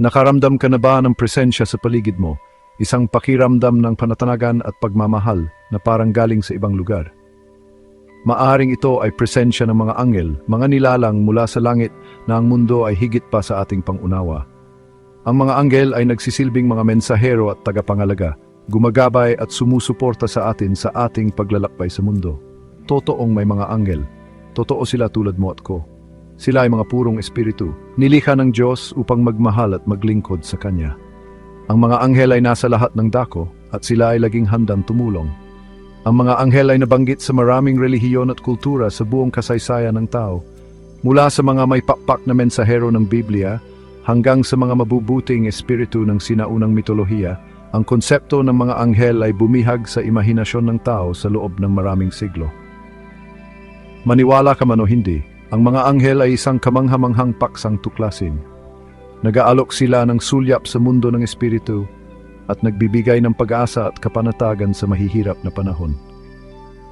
Nakaramdam ka na ba ng presensya sa paligid mo? Isang pakiramdam ng panatanagan at pagmamahal na parang galing sa ibang lugar. Maaring ito ay presensya ng mga anghel, mga nilalang mula sa langit na ang mundo ay higit pa sa ating pangunawa. Ang mga anghel ay nagsisilbing mga mensahero at tagapangalaga, gumagabay at sumusuporta sa atin sa ating paglalakbay sa mundo. Totoong may mga anghel. Totoo sila tulad mo at ko. Sila ay mga purong espiritu, nilikha ng Diyos upang magmahal at maglingkod sa Kanya. Ang mga anghel ay nasa lahat ng dako at sila ay laging handang tumulong. Ang mga anghel ay nabanggit sa maraming relihiyon at kultura sa buong kasaysayan ng tao. Mula sa mga may pakpak na mensahero ng Biblia hanggang sa mga mabubuting espiritu ng sinaunang mitolohiya, ang konsepto ng mga anghel ay bumihag sa imahinasyon ng tao sa loob ng maraming siglo. Maniwala ka man o hindi, ang mga anghel ay isang kamanghamanghang paksang tuklasin. Nag-aalok sila ng sulyap sa mundo ng espiritu at nagbibigay ng pag-asa at kapanatagan sa mahihirap na panahon.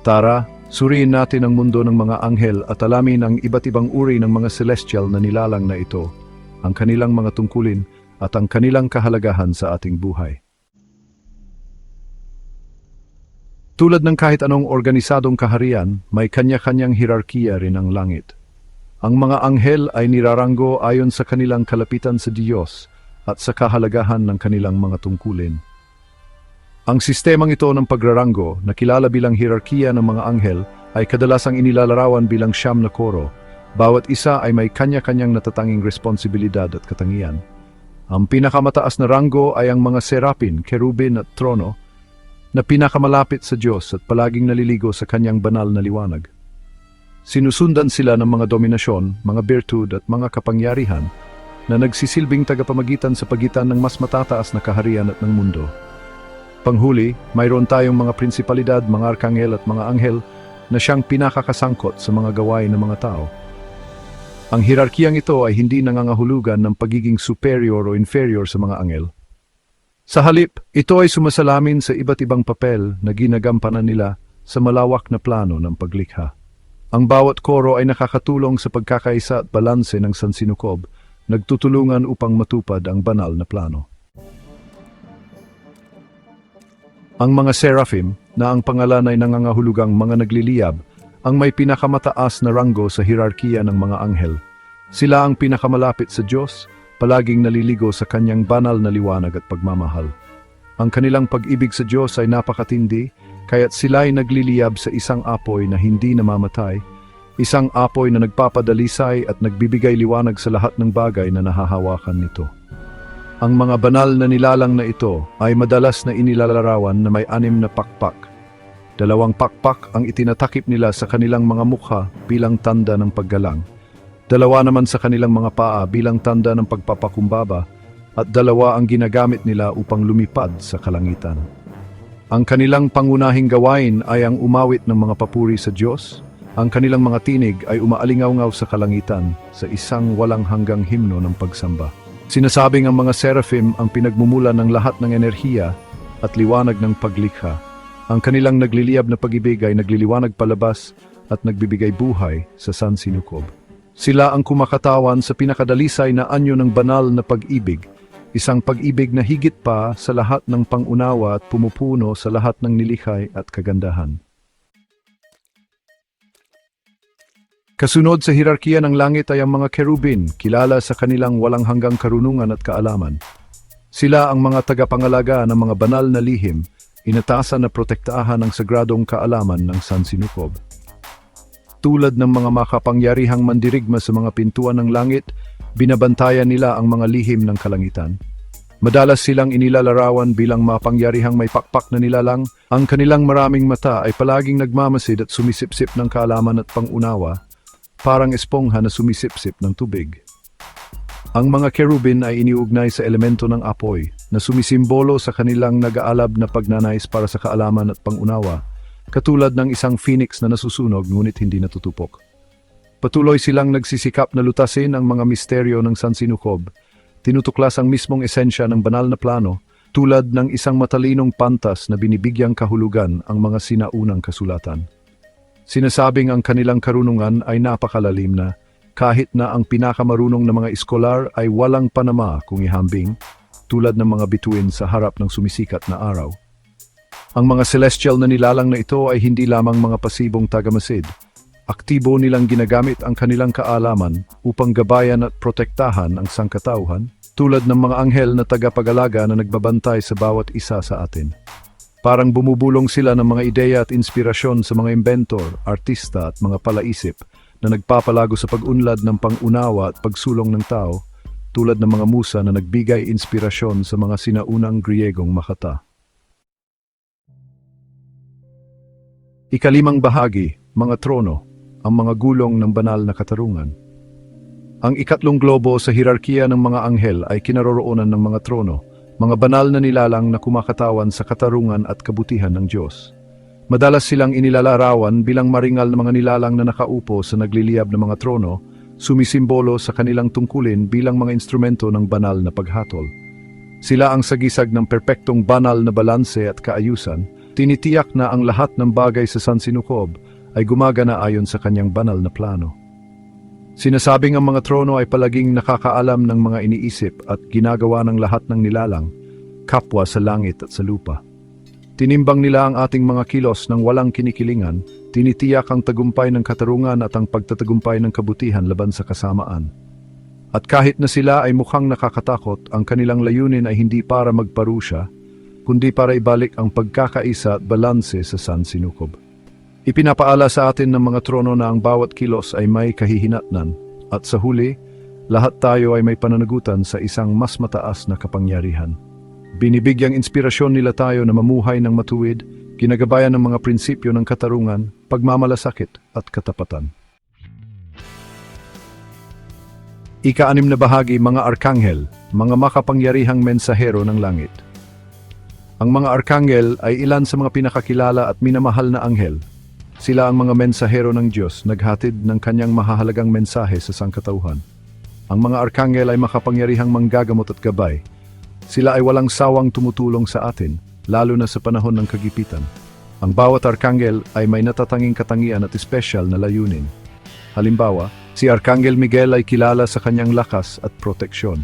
Tara, suriin natin ang mundo ng mga anghel at alamin ang iba't ibang uri ng mga celestial na nilalang na ito, ang kanilang mga tungkulin at ang kanilang kahalagahan sa ating buhay. Tulad ng kahit anong organisadong kaharian, may kanya-kanyang hirarkiya rin ang langit. Ang mga anghel ay niraranggo ayon sa kanilang kalapitan sa Diyos at sa kahalagahan ng kanilang mga tungkulin. Ang sistemang ito ng pagraranggo, na kilala bilang hirarkiya ng mga anghel, ay kadalasang inilalarawan bilang siyam na koro. Bawat isa ay may kanya-kanyang natatanging responsibilidad at katangian. Ang pinakamataas na ranggo ay ang mga serapin, kerubin at trono, na pinakamalapit sa Diyos at palaging naliligo sa kanyang banal na liwanag. Sinusundan sila ng mga dominasyon, mga birtud at mga kapangyarihan na nagsisilbing tagapamagitan sa pagitan ng mas matataas na kaharian at ng mundo. Panghuli, mayroon tayong mga prinsipalidad, mga arkangel at mga anghel na siyang pinakakasangkot sa mga gawain ng mga tao. Ang hirarkiyang ito ay hindi nangangahulugan ng pagiging superior o inferior sa mga anghel. Sa halip, ito ay sumasalamin sa iba't ibang papel na ginagampanan nila sa malawak na plano ng paglikha. Ang bawat koro ay nakakatulong sa pagkakaisa at balanse ng sansinukob, nagtutulungan upang matupad ang banal na plano. Ang mga seraphim, na ang pangalan ay nangangahulugang mga nagliliyab, ang may pinakamataas na ranggo sa hirarkiya ng mga anghel. Sila ang pinakamalapit sa Diyos, palaging naliligo sa kanyang banal na liwanag at pagmamahal. Ang kanilang pag-ibig sa Diyos ay napakatindi, kaya't sila ay nagliliyab sa isang apoy na hindi namamatay, isang apoy na nagpapadalisay at nagbibigay liwanag sa lahat ng bagay na nahahawakan nito. Ang mga banal na nilalang na ito ay madalas na inilalarawan na may anim na pakpak. Dalawang pakpak ang itinatakip nila sa kanilang mga mukha bilang tanda ng paggalang. Dalawa naman sa kanilang mga paa bilang tanda ng pagpapakumbaba at dalawa ang ginagamit nila upang lumipad sa kalangitan. Ang kanilang pangunahing gawain ay ang umawit ng mga papuri sa Diyos. Ang kanilang mga tinig ay umaalingaw-ngaw sa kalangitan sa isang walang hanggang himno ng pagsamba. Sinasabing ang mga seraphim ang pinagmumula ng lahat ng enerhiya at liwanag ng paglikha. Ang kanilang nagliliyab na pag-ibig ay nagliliwanag palabas at nagbibigay buhay sa sansinukob. Sila ang kumakatawan sa pinakadalisay na anyo ng banal na pag-ibig, isang pag-ibig na higit pa sa lahat ng pangunawa at pumupuno sa lahat ng nilikhay at kagandahan. Kasunod sa hirarkiya ng langit ay ang mga kerubin, kilala sa kanilang walang hanggang karunungan at kaalaman. Sila ang mga tagapangalaga ng mga banal na lihim, inatasan na protektahan ng sagradong kaalaman ng sansinukob. Tulad ng mga makapangyarihang mandirigma sa mga pintuan ng langit, binabantayan nila ang mga lihim ng kalangitan. Madalas silang inilalarawan bilang mapangyarihang may pakpak na nilalang, ang kanilang maraming mata ay palaging nagmamasid at sumisipsip ng kaalaman at pangunawa, parang espongha na sumisipsip ng tubig. Ang mga kerubin ay iniugnay sa elemento ng apoy na sumisimbolo sa kanilang nag-aalab na pagnanais para sa kaalaman at pangunawa, katulad ng isang phoenix na nasusunog ngunit hindi natutupok. Patuloy silang nagsisikap na lutasin ang mga misteryo ng sansinukob, tinutuklas ang mismong esensya ng banal na plano, tulad ng isang matalinong pantas na binibigyang kahulugan ang mga sinaunang kasulatan. Sinasabing ang kanilang karunungan ay napakalalim na kahit na ang pinakamarunong na mga iskolar ay walang panama kung ihambing, tulad ng mga bituin sa harap ng sumisikat na araw. Ang mga celestial na nilalang na ito ay hindi lamang mga pasibong tagamasid. Aktibo nilang ginagamit ang kanilang kaalaman upang gabayan at protektahan ang sangkatauhan, tulad ng mga anghel na tagapag-alaga na nagbabantay sa bawat isa sa atin. Parang bumubulong sila ng mga ideya at inspirasyon sa mga inventor, artista at mga palaisip na nagpapalago sa pag-unlad ng pangunawa at pagsulong ng tao, tulad ng mga musa na nagbigay inspirasyon sa mga sinaunang Griegong makata. Ikalimang bahagi, mga trono, ang mga gulong ng banal na katarungan. Ang ikatlong globo sa hirarkiya ng mga anghel ay kinaroroonan ng mga trono, mga banal na nilalang na kumakatawan sa katarungan at kabutihan ng Diyos. Madalas silang inilalarawan bilang maringal na mga nilalang na nakaupo sa nagliliyab ng mga trono, sumisimbolo sa kanilang tungkulin bilang mga instrumento ng banal na paghatol. Sila ang sagisag ng perpektong banal na balanse at kaayusan, tinitiyak na ang lahat ng bagay sa San Sinukob ay gumagana ayon sa kanyang banal na plano. Sinasabing ang mga trono ay palaging nakakaalam ng mga iniisip at ginagawa ng lahat ng nilalang, kapwa sa langit at sa lupa. Tinimbang nila ang ating mga kilos ng walang kinikilingan, tinitiyak ang tagumpay ng katarungan at ang pagtatagumpay ng kabutihan laban sa kasamaan. At kahit na sila ay mukhang nakakatakot, ang kanilang layunin ay hindi para magparusya, kundi para ibalik ang pagkakaisa at balanse sa San Sinukob. Ipinapaala sa atin ng mga trono na ang bawat kilos ay may kahihinatnan, at sa huli, lahat tayo ay may pananagutan sa isang mas mataas na kapangyarihan. Binibigyang inspirasyon nila tayo na mamuhay ng matuwid, ginagabayan ng mga prinsipyo ng katarungan, pagmamalasakit at katapatan. Ika-anim na bahagi mga arkanghel, mga makapangyarihang mensahero ng langit. Ang mga arkanghel ay ilan sa mga pinakakilala at minamahal na anghel. Sila ang mga mensahero ng Diyos, naghatid ng kanyang mahahalagang mensahe sa sangkatauhan. Ang mga arkanghel ay makapangyarihang manggagamot at gabay. Sila ay walang sawang tumutulong sa atin, lalo na sa panahon ng kagipitan. Ang bawat arkanghel ay may natatanging katangian at espesyal na layunin. Halimbawa, si Arkanghel Miguel ay kilala sa kanyang lakas at proteksyon.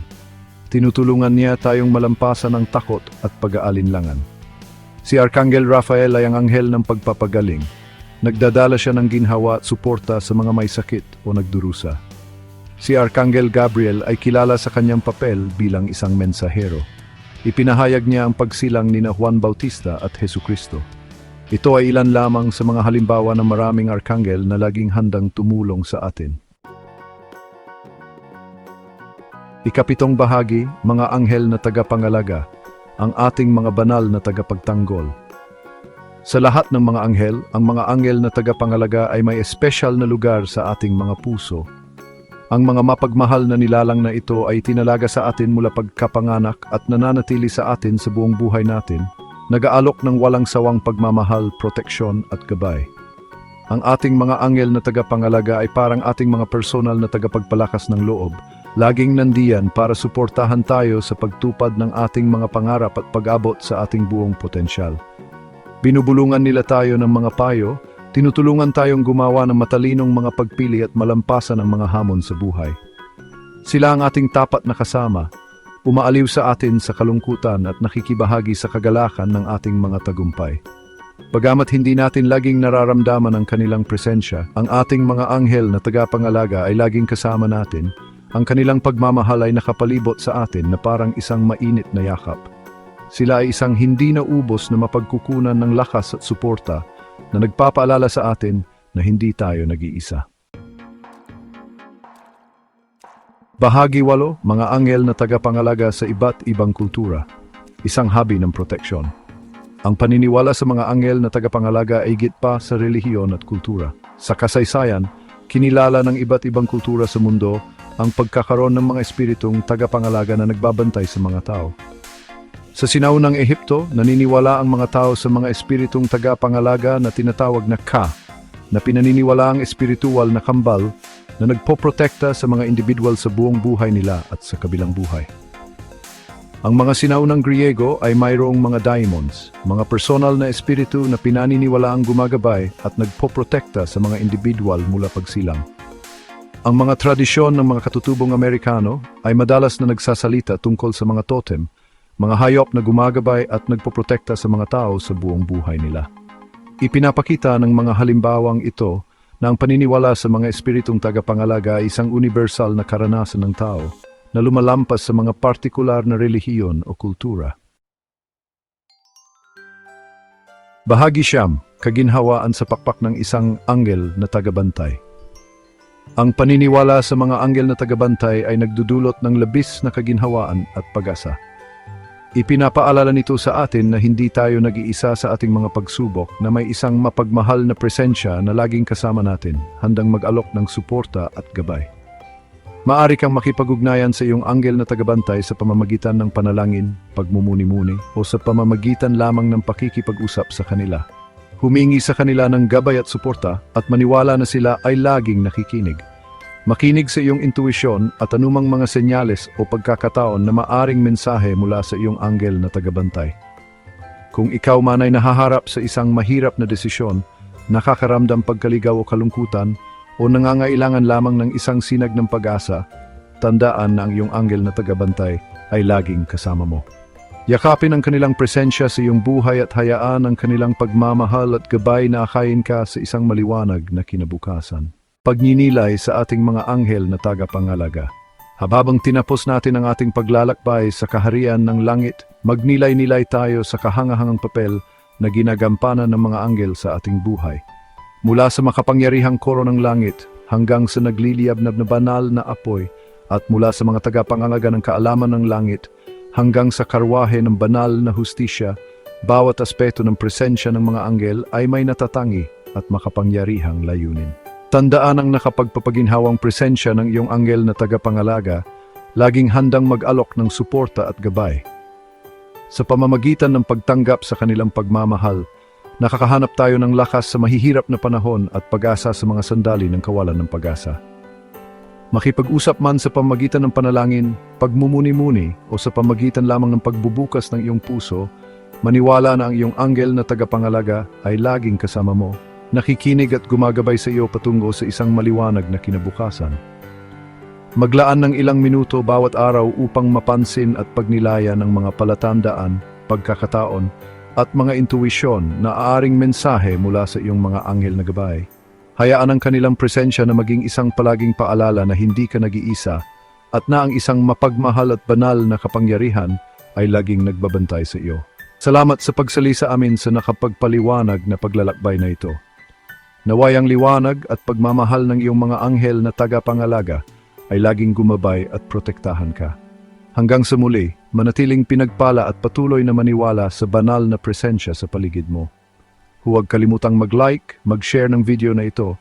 Tinutulungan niya tayong malampasan ang takot at pag-aalinlangan. Si Arkanghel Raphael ay ang anghel ng pagpapagaling. Nagdadala siya ng ginhawa at suporta sa mga may sakit o nagdurusa. Si Arkanghel Gabriel ay kilala sa kanyang papel bilang isang mensahero. Ipinahayag niya ang pagsilang ni na Juan Bautista at Hesu Kristo. Ito ay ilan lamang sa mga halimbawa ng maraming arkanghel na laging handang tumulong sa atin. Ikapitong bahagi, mga anghel na tagapangalaga, ang ating mga banal na tagapagtanggol. Sa lahat ng mga anghel, ang mga anghel na tagapangalaga ay may espesyal na lugar sa ating mga puso. Ang mga mapagmahal na nilalang na ito ay tinalaga sa atin mula pagkapanganak at nananatili sa atin sa buong buhay natin, nag-aalok ng walang sawang pagmamahal, proteksyon at gabay. Ang ating mga anghel na tagapangalaga ay parang ating mga personal na tagapagpalakas ng loob, laging nandiyan para suportahan tayo sa pagtupad ng ating mga pangarap at pag-abot sa ating buong potensyal. Binubulungan nila tayo ng mga payo, tinutulungan tayong gumawa ng matalinong mga pagpili at malampasan ang mga hamon sa buhay. Sila ang ating tapat na kasama, umaaliw sa atin sa kalungkutan at nakikibahagi sa kagalakan ng ating mga tagumpay. Bagamat hindi natin laging nararamdaman ang kanilang presensya, ang ating mga anghel na tagapangalaga ay laging kasama natin. Ang kanilang pagmamahal ay nakapalibot sa atin na parang isang mainit na yakap. Sila ay isang hindi na ubos na mapagkukunan ng lakas at suporta na nagpapaalala sa atin na hindi tayo nag-iisa. Bahagi walo, mga anghel na tagapangalaga sa iba't ibang kultura. Isang habi ng proteksyon. Ang paniniwala sa mga anghel na tagapangalaga ay higit pa sa relihiyon at kultura. Sa kasaysayan, kinilala ng iba't ibang kultura sa mundo ang pagkakaroon ng mga espiritong tagapangalaga na nagbabantay sa mga tao. Sa sinaunang Ehipto, naniniwala ang mga tao sa mga espiritong tagapangalaga na tinatawag na Ka, na pinaniniwala ang espiritual na kambal na nagpoprotekta sa mga individual sa buong buhay nila at sa kabilang buhay. Ang mga sinaunang Griego ay mayroong mga daimons, mga personal na espiritu na pinaniniwala ang gumagabay at nagpoprotekta sa mga individual mula pagsilang. Ang mga tradisyon ng mga katutubong Amerikano ay madalas na nagsasalita tungkol sa mga totem, mga hayop na gumagabay at nagpoprotekta sa mga tao sa buong buhay nila. Ipinapakita ng mga halimbawang ito na ang paniniwala sa mga espiritong tagapangalaga ay isang universal na karanasan ng tao na lumalampas sa mga partikular na relihiyon o kultura. Bahagi siyam, kaginhawaan sa pakpak ng isang anghel na tagabantay. Ang paniniwala sa mga anghel na tagabantay ay nagdudulot ng labis na kaginhawaan at pag-asa. Ipinapaalala nito sa atin na hindi tayo nag-iisa sa ating mga pagsubok na may isang mapagmahal na presensya na laging kasama natin, handang mag-alok ng suporta at gabay. Maari kang makipag-ugnayan sa iyong anghel na tagabantay sa pamamagitan ng panalangin, pagmumuni-muni, o sa pamamagitan lamang ng pakikipag-usap sa kanila. Humingi sa kanila ng gabay at suporta at maniwala na sila ay laging nakikinig. Makinig sa iyong intuisyon at anumang mga senyales o pagkakataon na maaring mensahe mula sa iyong anghel na tagabantay. Kung ikaw man ay nahaharap sa isang mahirap na desisyon, nakakaramdam pagkaligaw o kalungkutan, o nangangailangan lamang ng isang sinag ng pag-asa, tandaan na ang iyong anghel na tagabantay ay laging kasama mo. Yakapin ang kanilang presensya sa iyong buhay at hayaan ang kanilang pagmamahal at gabay na akayin ka sa isang maliwanag na kinabukasan. Pagninilay sa ating mga anghel na tagapangalaga. Hababang tinapos natin ang ating paglalakbay sa kaharian ng langit, magnilay-nilay tayo sa kahangahangang papel na ginagampanan ng mga anghel sa ating buhay. Mula sa makapangyarihang koro ng langit hanggang sa nagliliyabnab na banal na apoy at mula sa mga tagapangalaga ng kaalaman ng langit hanggang sa karwahe ng banal na hustisya, bawat aspeto ng presensya ng mga anghel ay may natatangi at makapangyarihang layunin. Tandaan ang nakapagpapaginhawang presensya ng iyong anghel na tagapangalaga, laging handang mag-alok ng suporta at gabay. Sa pamamagitan ng pagtanggap sa kanilang pagmamahal, nakakahanap tayo ng lakas sa mahihirap na panahon at pag-asa sa mga sandali ng kawalan ng pag-asa. Makipag-usap man sa pamagitan ng panalangin, pagmumuni-muni o sa pamagitan lamang ng pagbubukas ng iyong puso, maniwala na ang iyong anghel na tagapangalaga ay laging kasama mo, nakikinig at gumagabay sa iyo patungo sa isang maliwanag na kinabukasan. Maglaan ng ilang minuto bawat araw upang mapansin at pagnilayan ang mga palatandaan, pagkakataon, at mga intuwisyon na aaring mensahe mula sa iyong mga anghel na gabay. Hayaan ang kanilang presensya na maging isang palaging paalala na hindi ka nag-iisa at na ang isang mapagmahal at banal na kapangyarihan ay laging nagbabantay sa iyo. Salamat sa pagsali sa amin sa nakapagpaliwanag na paglalakbay na ito. Naway ang liwanag at pagmamahal ng iyong mga anghel na tagapangalaga ay laging gumabay at protektahan ka. Hanggang sa muli, manatiling pinagpala at patuloy na maniwala sa banal na presensya sa paligid mo. Huwag kalimutang mag-like, mag-share ng video na ito,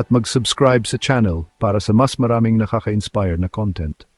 at mag-subscribe sa channel para sa mas maraming nakaka-inspire na content.